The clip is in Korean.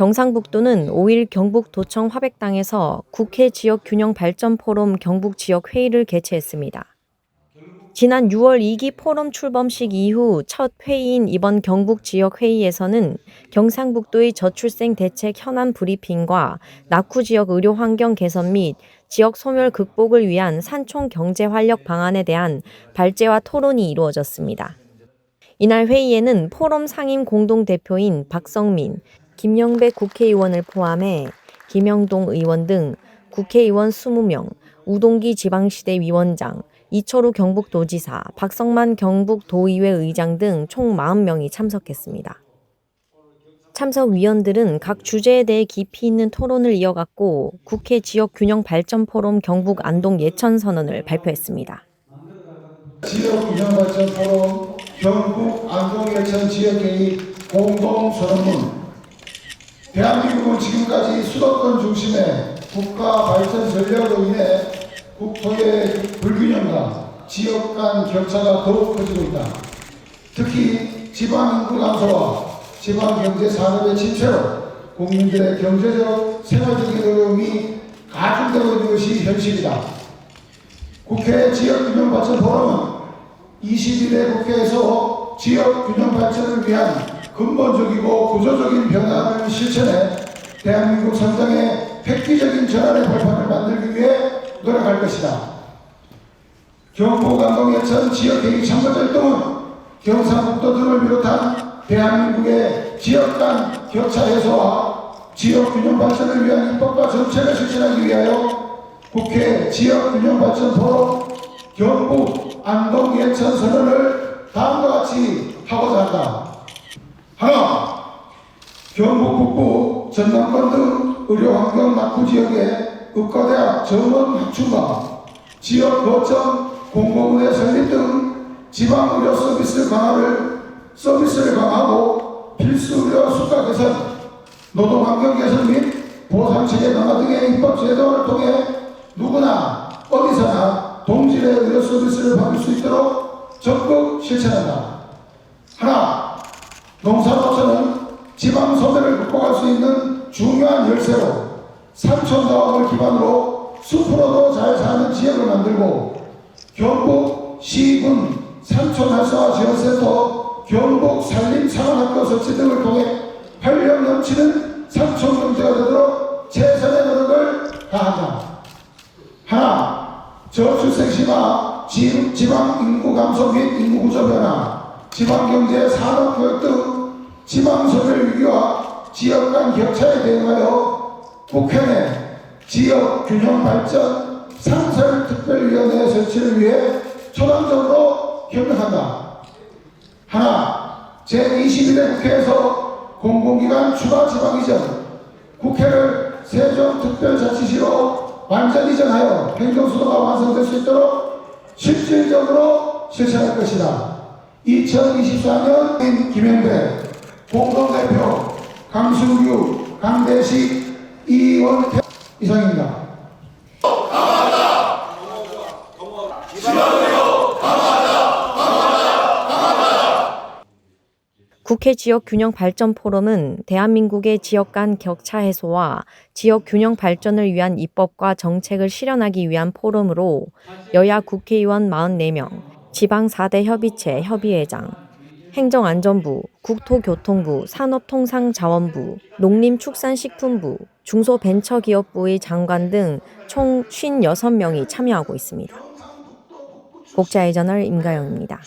경상북도는 5일 경북도청 화백당에서 국회 지역 균형 발전 포럼 경북 지역 회의를 개최했습니다. 지난 6월 2기 포럼 출범식 이후 첫 회의인 이번 경북 지역 회의에서는 경상북도의 저출생 대책 현안 브리핑과 낙후 지역 의료 환경 개선 및 지역 소멸 극복을 위한 산촌 경제 활력 방안에 대한 발제와 토론이 이루어졌습니다. 이날 회의에는 포럼 상임 공동 대표인 박성민, 김영배 국회의원을 포함해 김영동 의원 등 국회의원 20명, 우동기 지방시대 위원장, 이철우 경북도지사, 박성만 경북도의회 의장 등 총 40명이 참석했습니다. 참석 위원들은 각 주제에 대해 깊이 있는 토론을 이어갔고 국회 지역 균형 발전 포럼 경북 안동 예천 선언을 발표했습니다. 지역 균형 발전 포럼 경북 안동 예천 지역회의 공동 선언문 대한민국은 지금까지 수도권 중심의 국가 발전 전략으로 인해 국토의 불균형과 지역 간 격차가 더욱 커지고 있다. 특히 지방 인구 감소와 지방 경제 산업의 침체로 국민들의 경제적 생활적인 어려움이 가중되고 있는 것이 현실이다. 국회 지역균형발전 포럼은 21대 국회에서 지역균형 발전을 위한 근본적이고 구조적인 변화를 실천해 대한민국 성장의 획기적인 전환의 발판을 만들기 위해 노력할 것이다. 경북 안동 예천 지역회의 참가절동은 경상북도 등을 비롯한 대한민국의 지역 간 격차 해소와 지역 균형 발전을 위한 입법과 정책을 실천하기 위하여 국회 지역 균형 발전 포럼 경북 안동 예천 선언을 다음과 같이 하고자 한다. 하나, 경북 북부 전남권 등 의료환경 낙후 지역의 의과대학 전원 확충과 지역 거점 공공의대 설립 등 지방 의료 서비스 강화를 서비스를 강화하고 필수 의료 수가 개선, 노동 환경 개선 및 보상 체계 강화 등의 입법 제도를 통해 누구나 어디서나 동질의 의료 서비스를 받을 수 있도록 적극 실천한다. 하나, 농사로서는 지방 소멸을 극복할 수 있는 중요한 열쇠로 삼촌다움을 기반으로 숲으로도 잘 사는 지역을 만들고 경북 시군 삼촌 활성화 지원센터 경북 산림 산업학교 설치 등을 통해 활력 넘치는 삼촌 경제가 되도록 최선의 노력을 다한다. 하나, 저출생 심화, 지- 지방 인구 감소 및 인구 구조 변화, 지방 경제 산업 교육 등 지방 소멸 위기와 지역 간 격차에 대응하여 내 지역 균형 발전 상설 특별위원회 설치를 위해 초당적으로 협력한다. 하나, 제21대 국회에서 공공기관 추가 지방 이전, 국회를 세종특별자치시로 완전 이전하여 행정수도가 완성될 수 있도록 실질적으로 실천할 것이다. 2024년 김현배 공동대표 강승규 강대식 이원태 이상입니다. 국회 지역 균형 발전 포럼은 대한민국의 지역 간 격차 해소와 지역 균형 발전을 위한 입법과 정책을 실현하기 위한 포럼으로 여야 국회의원 44명, 지방 4대 협의체 협의회장, 행정안전부, 국토교통부, 산업통상자원부, 농림축산식품부, 중소벤처기업부의 장관 등 총 56명이 참여하고 있습니다. 국자의 저널 임가영입니다.